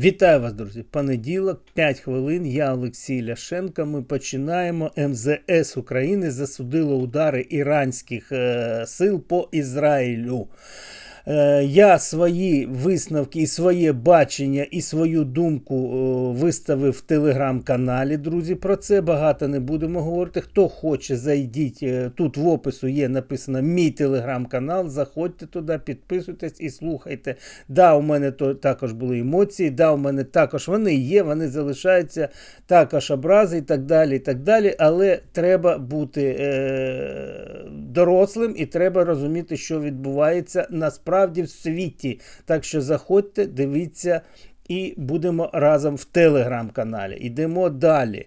Вітаю вас, друзі! Понеділок, 5 хвилин. Я Олексій Ляшенко. Ми починаємо. МЗС України засудило удари іранських е, сил по Ізраїлю. Е, Я свої висновки і своє бачення і свою думку е, виставив в телеграм-каналі. Друзі, про це багато не будемо говорити. Хто хоче, зайдіть. Е, Тут в опису є написано мій телеграм-канал. Заходьте туди, підписуйтесь і слухайте. Да, у мене то також були емоції. Да, у мене також вони є, вони залишаються також образи і так далі. і так далі. Але треба бути е, дорослим і треба розуміти, що відбувається насправді в світі. Так що заходьте, дивіться. І будемо разом в телеграм-каналі. Йдемо далі.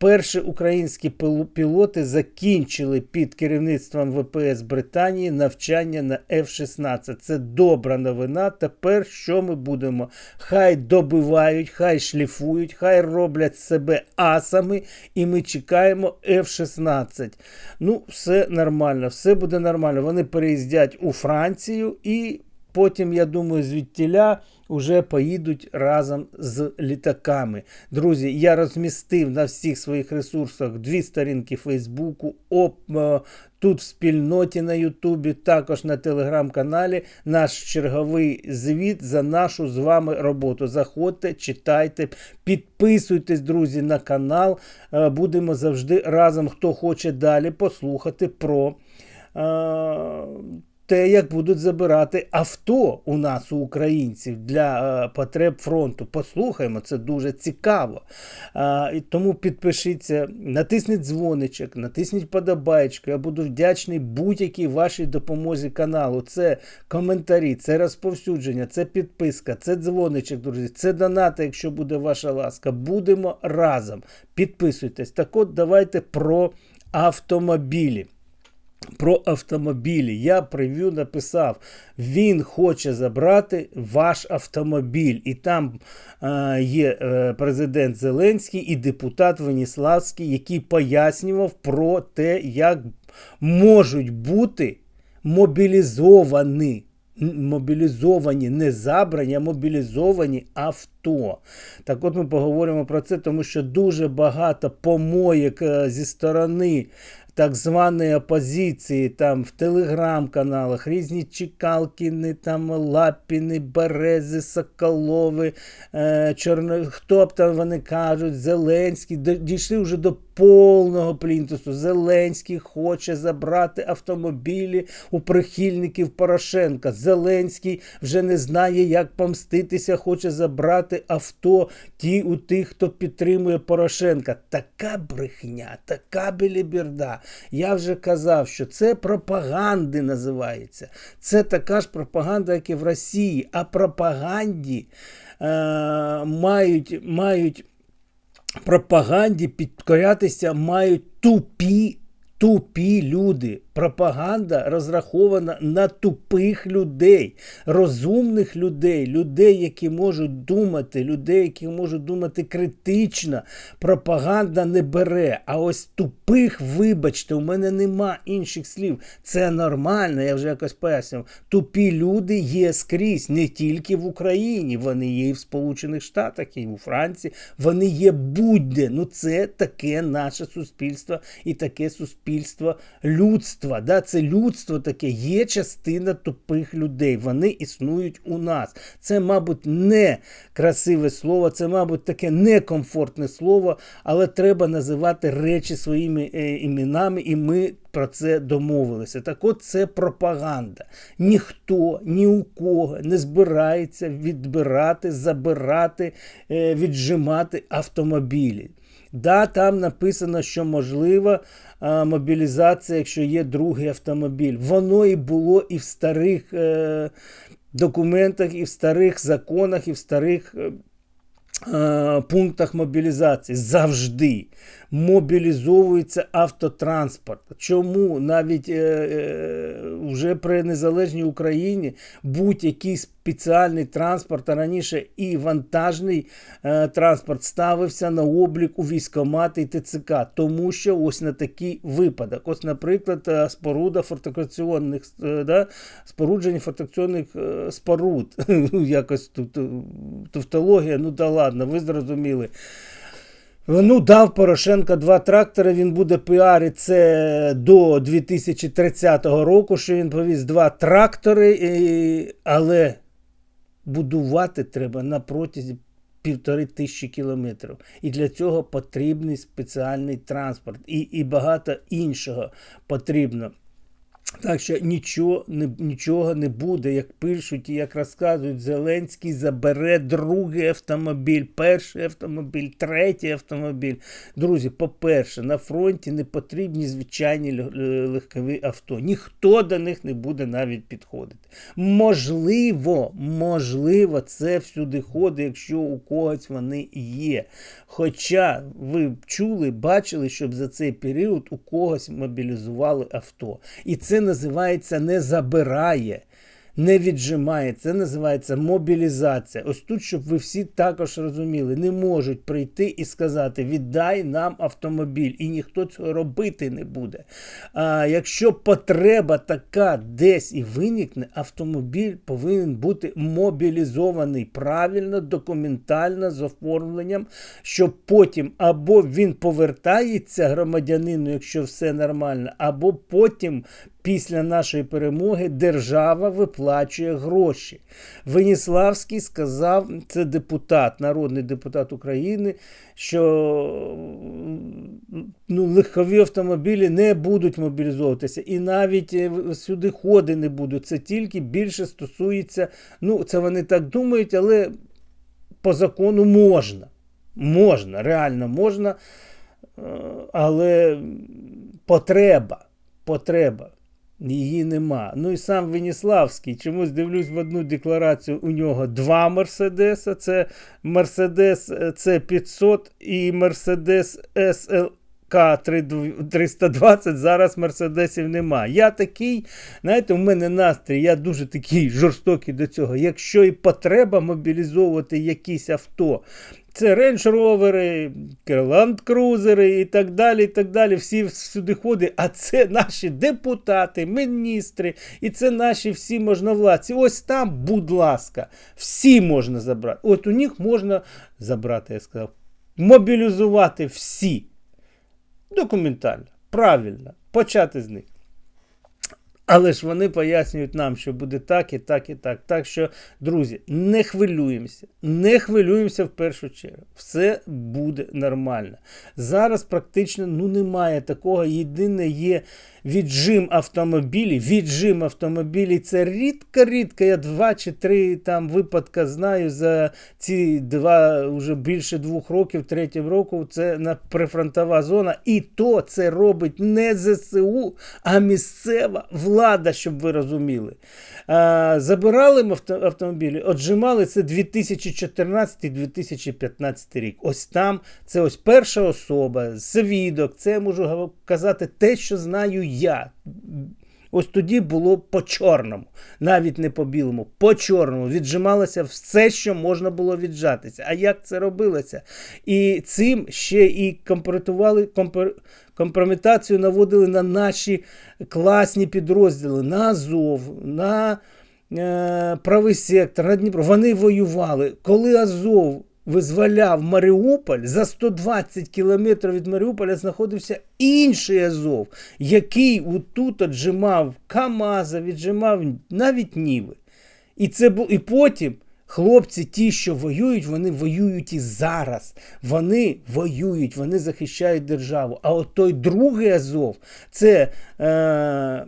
Перші українські пілоти закінчили під керівництвом ВПС Британії навчання на F-16. Це добра новина. Тепер що ми будемо? Хай добивають, хай шліфують, хай роблять себе асами, і ми чекаємо F-16. Ну, все нормально, все буде нормально. Вони переїздять у Францію і потім, я думаю, звідтіля вже поїдуть разом з літаками. Друзі, я розмістив на всіх своїх ресурсах дві сторінки Фейсбуку, е, тут в спільноті на Ютубі, також на телеграм-каналі наш черговий звіт за нашу з вами роботу. Заходьте, читайте, підписуйтесь, друзі, на канал. Е, Будемо завжди разом, хто хоче далі послухати про. Те, як будуть забирати авто у нас у українців для е, потреб фронту. Послухаємо, це дуже цікаво. І тому підпишіться, натисніть дзвоничок, натисніть подобаєчку. Я буду вдячний будь-якій вашій допомозі каналу. Це коментарі, це розповсюдження, це підписка, це дзвоничок, друзі, це донати, якщо буде ваша ласка. Будемо разом. Підписуйтесь. Так от давайте про автомобілі. Про автомобілі. Я прев'ю написав, він хоче забрати ваш автомобіль. І там е, є е, президент Зеленський і депутат Веніславський, який пояснював про те, як можуть бути мобілізовані. Мобілізовані, не забрані, а мобілізовані авто. Так от ми поговоримо про це, тому що дуже багато помоєк е, зі сторони так званої опозиції, там в телеграм-каналах, різні Чекалкіни, там Лапіни, Берези, Соколови, е, Чорно... хто б там вони кажуть, Зеленський, дійшли вже до повного плінтусу. Зеленський хоче забрати автомобілі у прихильників Порошенка. Зеленський вже не знає, як помститися, хоче забрати авто ті у тих, хто підтримує Порошенка. Така брехня, така біліберда. Я вже казав, що це пропаганди називається. Це така ж пропаганда, як і в Росії. А пропаганді е, мають, мають пропаганді підкорятися мають тупі, тупі люди. Пропаганда розрахована на тупих людей, розумних людей, людей, які можуть думати, людей, які можуть думати критично. Пропаганда не бере. А ось тупих, вибачте, у мене нема інших слів. Це нормально, я вже якось пояснював. Тупі люди є скрізь, не тільки в Україні. Вони є і в Сполучених Штатах, і у Франції. Вони є будь-де. Ну це таке наше суспільство і таке суспільство людства. Да? Це людство таке, є частина тупих людей. Вони існують у нас. Це, мабуть, не красиве слово, це, мабуть, таке некомфортне слово, але треба називати речі своїми е, іменами, і ми про це домовилися. Так от це пропаганда. Ніхто ні у кого не збирається відбирати, забирати, е, віджимати автомобілі. Да, там написано, що можлива а, мобілізація, якщо є другий автомобіль. Воно і було і в старих е, документах, і в старих законах, і в старих е, пунктах мобілізації. Завжди. Мобілізовується автотранспорт. Чому навіть е, е, вже при незалежній Україні будь-який спеціальний транспорт, а раніше і вантажний е, транспорт ставився на облік у військомати і ТЦК, тому що ось на такий випадок. Ось, наприклад, е, споруда фортифікаційних е, да, спорудження фортифікаційних е, споруд. Якось тут е, тавтологія, ну та ладно, ви зрозуміли. Ну, дав Порошенка два трактори, він буде піарити це до 2030 року, що він повіз два трактори, і... але будувати треба на протязі півтори тисячі кілометрів. І для цього потрібний спеціальний транспорт і, і багато іншого потрібно. Так що нічого не, нічого не буде, як пишуть і як розказують, Зеленський забере другий автомобіль, перший автомобіль, третій автомобіль. Друзі, по-перше, на фронті не потрібні звичайні легкові авто. Ніхто до них не буде навіть підходити. Можливо, можливо, це всюди ходить, якщо у когось вони є. Хоча ви чули, бачили, щоб за цей період у когось мобілізували авто. І це називається не забирає, не віджимає. Це називається мобілізація. Ось тут, щоб ви всі також розуміли, не можуть прийти і сказати: віддай нам автомобіль, і ніхто цього робити не буде. А якщо потреба така десь і виникне, автомобіль повинен бути мобілізований правильно, документально з оформленням, щоб потім або він повертається громадянину, якщо все нормально, або потім. Після нашої перемоги держава виплачує гроші. Веніславський сказав, це депутат, народний депутат України, що ну, легкові автомобілі не будуть мобілізовуватися. І навіть е, сюди ходи не будуть. Це тільки більше стосується, ну, це вони так думають, але по закону можна. Можна, реально можна, е, але потреба. Потреба. Її нема. Ну і сам Веніславський. Чомусь дивлюсь в одну декларацію. У нього два Мерседеса. Це Мерседес С500 і Мерседес СЛК 320. Зараз Мерседесів нема. Я такий, знаєте, у мене настрій, я дуже такий жорстокий до цього. Якщо і потреба мобілізовувати якісь авто. Це Land Cruiser і так далі. і так далі. Всі сюди ходять. А це наші депутати, міністри, і це наші всі можновладці. Ось там, будь ласка, всі можна забрати. От у них можна забрати, я сказав, мобілізувати всі. Документально, правильно, почати з них. Але ж вони пояснюють нам, що буде так і так і так. Так що, друзі, не хвилюємося, не хвилюємося в першу чергу. Все буде нормально. Зараз практично ну, немає такого. Єдине є віджим автомобілів. Віджим автомобілів це рідко-рідко. Я два чи три там випадка знаю за ці два вже більше двох років, третім року. Це на прифронтова зона. І то це робить не ЗСУ, а місцева влада, щоб ви розуміли. Забирали автомобілі, отжимали це 2014-2015 рік. Ось там це ось перша особа, свідок. Це можу казати те, що знаю я. Ось тоді було по чорному, навіть не по білому, по чорному віджималося все, що можна було віджатися. А як це робилося? І цим ще і компрометували компр... компрометацію наводили на наші класні підрозділи, на Азов, на е... правий сектор, на Дніпро. Вони воювали. Коли Азов визволяв Маріуполь, за 120 кілометрів від Маріуполя знаходився інший Азов, який отут отжимав Камаза, віджимав навіть Ніви. І, це, бу- і потім хлопці, ті, що воюють, вони воюють і зараз. Вони воюють, вони захищають державу. А от той другий Азов, це. Е-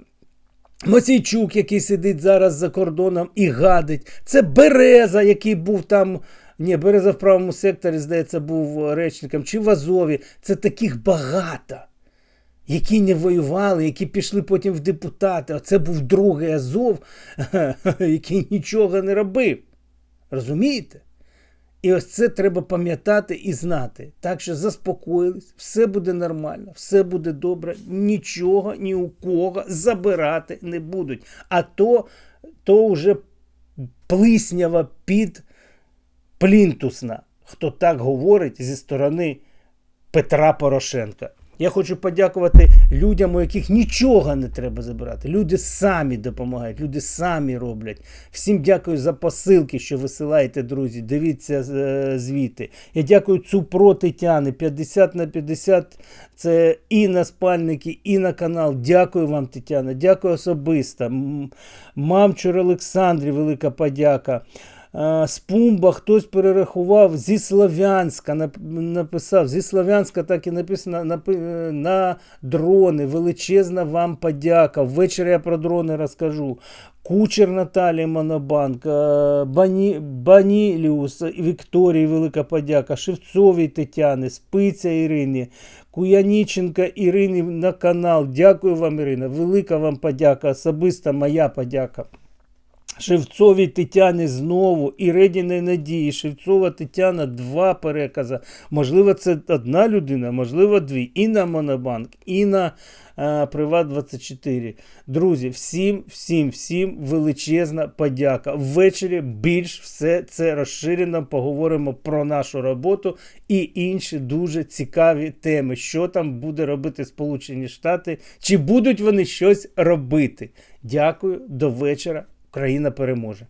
Мосійчук, який сидить зараз за кордоном і гадить. Це Береза, який був там. Ні, Береза в правому секторі, здається, був речником, чи в Азові. Це таких багато, які не воювали, які пішли потім в депутати. Оце був другий Азов, який нічого не робив. Розумієте? І ось це треба пам'ятати і знати. Так що заспокоїлись, все буде нормально, все буде добре, нічого ні у кого забирати не будуть. А то, то вже плиснява під плінтусна, хто так говорить зі сторони Петра Порошенка. Я хочу подякувати людям, у яких нічого не треба забирати. Люди самі допомагають, люди самі роблять. Всім дякую за посилки, що висилаєте, друзі. Дивіться е, звіти. Я дякую Цупро Тетяни. 50 на 50 це і на спальники, і на канал. Дякую вам, Тетяна. Дякую особисто. Мамчур Олександрі, велика подяка. Е, З Пумба хтось перерахував зі Слов'янська, написав, зі Слов'янська так і написано напи- е, на дрони. Величезна вам подяка. Ввечері я про дрони розкажу. Кучер Наталії Монобанк, е, Бані, Баніліус Вікторії, велика подяка, Шевцовій Тетяни, Спиця Ірині, Куяніченка Ірині на канал. Дякую вам, Ірина. Велика вам подяка, особиста моя подяка. Шевцовій Тетяні знову і Редіної Надії. Шевцова Тетяна два перекази. Можливо, це одна людина, можливо, дві. І на Монобанк, і на е, Приват 24. Друзі, всім, всім, всім величезна подяка. Ввечері більш все це розширено. Поговоримо про нашу роботу і інші дуже цікаві теми. Що там буде робити Сполучені Штати? Чи будуть вони щось робити? Дякую, до вечора. Україна переможе.